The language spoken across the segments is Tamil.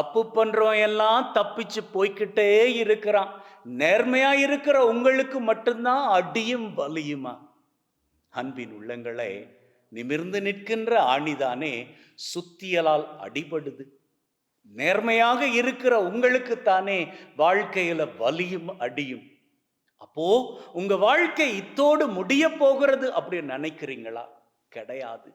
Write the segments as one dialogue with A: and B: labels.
A: தப்பு பண்றோம் எல்லாம் தப்பிச்சு போய்க்கிட்டே இருக்கிறான். நேர்மையா இருக்கிற உங்களுக்கு மட்டும்தான் அடியும் வலியுமா? அன்பின் உள்ளங்களை நிமிர்ந்து நிற்கின்ற ஆணிதானே சுத்தியலால் அடிபடுது. நேர்மையாக இருக்கிற உங்களுக்கு தானே வாழ்க்கையில வலியும் அடியும். அப்போ உங்க வாழ்க்கை இத்தோடு முடிய போகிறது அப்படின்னு நினைக்கிறீங்களா? கிடையாது.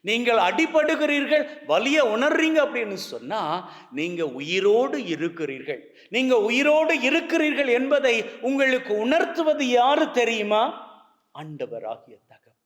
A: நீங்கள் அடிபடுகிறீர்கள் வலிய உணர்றீங்க அப்படின்னு சொன்னா நீங்க உயிரோடு இருக்கிறீர்கள். நீங்க உயிரோடு இருக்கிறீர்கள் என்பதை உங்களுக்கு உணர்த்துவது யாரு தெரியுமா? ஆண்டவராகிய தகவல்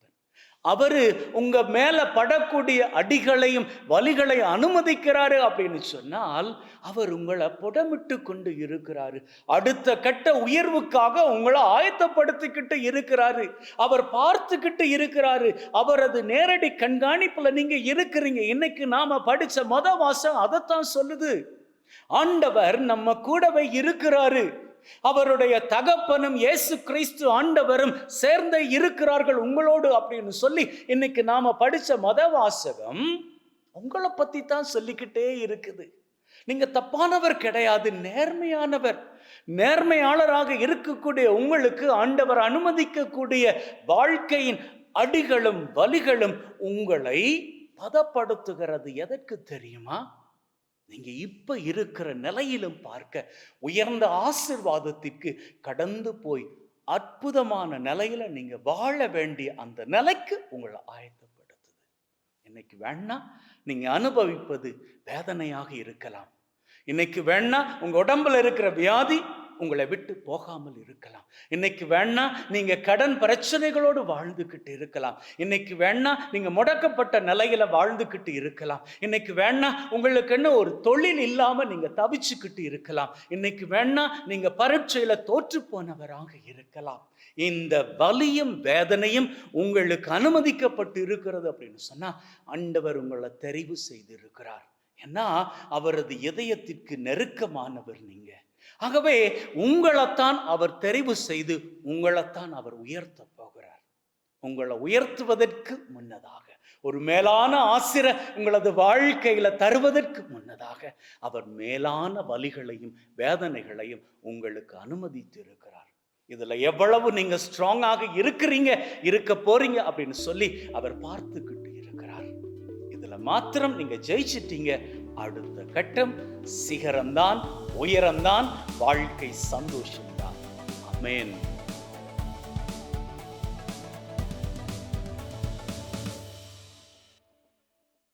A: அவர் உங்கள் மேலே படக்கூடிய அடிகளையும் வலிகளை அனுமதிக்கிறாரு அப்படின்னு சொன்னால் அவர் உங்களை புடமிட்டு கொண்டு இருக்கிறாரு. அடுத்த கட்ட உயர்வுக்காக உங்களை ஆயத்தப்படுத்திக்கிட்டு இருக்கிறாரு. அவர் பார்த்துக்கிட்டு இருக்கிறாரு. அவரது நேரடி கண்காணிப்பில் நீங்கள் இருக்கிறீங்க. இன்னைக்கு நாம் படித்த மொத வாசம் அதைத்தான் சொல்லுது. ஆண்டவர் நம்ம கூடவே இருக்கிறாரு. அவருடைய தகப்பனும் இயேசு கிறிஸ்து ஆண்டவரும் சேர்ந்து இருக்கிறார்கள் உங்களோடு அப்படின்னு சொல்லி இன்னைக்கு நாம படிச்ச மத வாசகம் உங்களை பத்தி தான் சொல்லிக்கிட்டே இருக்குது. நீங்க தப்பானவர் கிடையாது நேர்மையானவர். நேர்மையாளராக இருக்கக்கூடிய உங்களுக்கு ஆண்டவர் அனுமதிக்கக்கூடிய வாழ்க்கையின் அடிகளும் வலிகளும் உங்களை பதப்படுத்துகிறது. எதற்கு தெரியுமா? நீங்க இப்ப இருக்கிற நிலையிலும் பார்க்க உயர்ந்த ஆசிர்வாதத்திற்கு கடந்து போய் அற்புதமான நிலையில நீங்க வாழ வேண்டிய அந்த நிலைக்கு உங்களை ஆயத்தப்படுத்துது. இன்னைக்கு வேணா நீங்க அனுபவிப்பது வேதனையாக இருக்கலாம். இன்னைக்கு வேணா உங்க உடம்புல இருக்கிற வியாதி உங்களை விட்டு போகாமல் இருக்கலாம். இன்னைக்கு வேணா நீங்க கடன் பிரச்சனைகளோடு வாழ்ந்துக்கிட்டு இருக்கலாம். இன்னைக்கு வேணா நீங்க முடக்கப்பட்ட நிலையில வாழ்ந்துக்கிட்டு இருக்கலாம். இன்னைக்கு வேணா உங்களுக்குன்னு ஒரு தொழில் இல்லாம நீங்க தவிச்சுக்கிட்டு இருக்கலாம். இன்னைக்கு வேணா நீங்க பரீட்சையில தோற்று போனவராக இருக்கலாம். இந்த வலியும் வேதனையும் உங்களுக்கு அனுமதிக்கப்பட்டு இருக்கிறது அப்படின்னு சொன்னா ஆண்டவர் உங்களை தெரிவு செய்து இருக்கிறார் ஏன்னா அவரது இதயத்திற்கு நெருக்கமானவர் நீங்க. ஆகவே உங்களைத்தான் அவர் தெரிவு செய்து உங்களைத்தான் அவர் உயர்த்த போகிறார். உங்களை உயர்த்துவதற்கு முன்னதாக ஒரு மேலான ஆசிர உங்களது வாழ்க்கையில தருவதற்கு முன்னதாக அவர் மேலான வலிகளையும் வேதனைகளையும் உங்களுக்கு அனுமதித்து இருக்கிறார் இதுல எவ்வளவு நீங்க ஸ்ட்ராங்காக இருக்கிறீங்க இருக்க போறீங்க அப்படின்னு சொல்லி அவர் பார்த்துக்கிட்டு இருக்கிறார். இதுல மாத்திரம் நீங்க ஜெயிச்சிட்டீங்க அடுத்த கட்டம் சிகரம்தான் உயரம்தான் வாழ்க்கை சந்தோஷம்தான். அமேன்